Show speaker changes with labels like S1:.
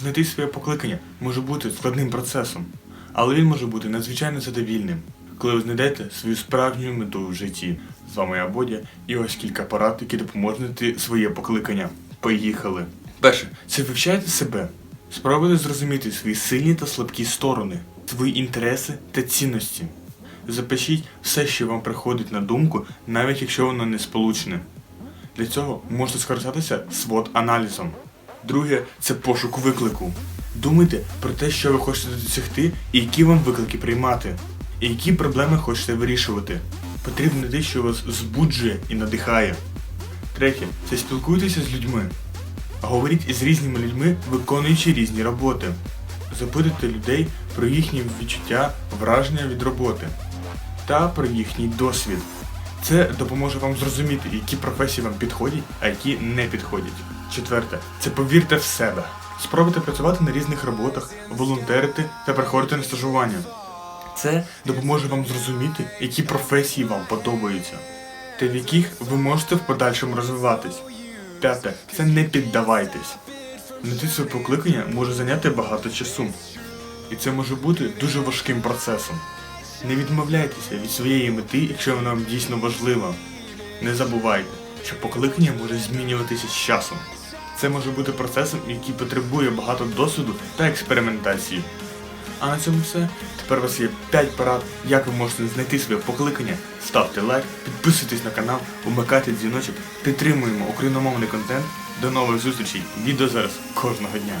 S1: Знайти своє покликання може бути складним процесом, але він може бути надзвичайно задовільним, коли ви знайдете свою справжню мету в житті. З вами я Бодя, і ось кілька порад, які допоможуть знайти своє покликання. Поїхали! Перше, це вивчайте себе. Спробуйте зрозуміти свої сильні та слабкі сторони, свої інтереси та цінності. Запишіть все, що вам приходить на думку, навіть якщо воно не сполучне. Для цього можете скористатися свод аналізом. Друге це пошук виклику. Думайте про те, що ви хочете досягти, і які вам виклики приймати, і які проблеми хочете вирішувати. Потрібно те, що вас збуджує і надихає. Третє це спілкуйтеся з людьми. Говоріть із різними людьми, виконуючи різні роботи. Запитуйте людей про їхні відчуття, враження від роботи та про їхній досвід. Це допоможе вам зрозуміти, які професії вам підходять, а які не підходять. Четверте, це повірте в себе. Спробуйте працювати на різних роботах, волонтерити та приходити на стажування. Це допоможе вам зрозуміти, які професії вам подобаються, та в яких ви можете в подальшому розвиватись. П'яте, це не піддавайтесь. Знайти своє покликання може зайняти багато часу. І це може бути дуже важким процесом. Не відмовляйтеся від своєї мети, якщо вона вам дійсно важлива. Не забувайте, що покликання може змінюватися з часом. Це може бути процесом, який потребує багато досвіду та експериментації. А на цьому все. Тепер у вас є 5 порад, як ви можете знайти своє покликання. Ставте лайк, підписуйтесь на канал, вмикайте дзвіночок, підтримуємо україномовний контент. До нових зустрічей. Відео зараз кожного дня.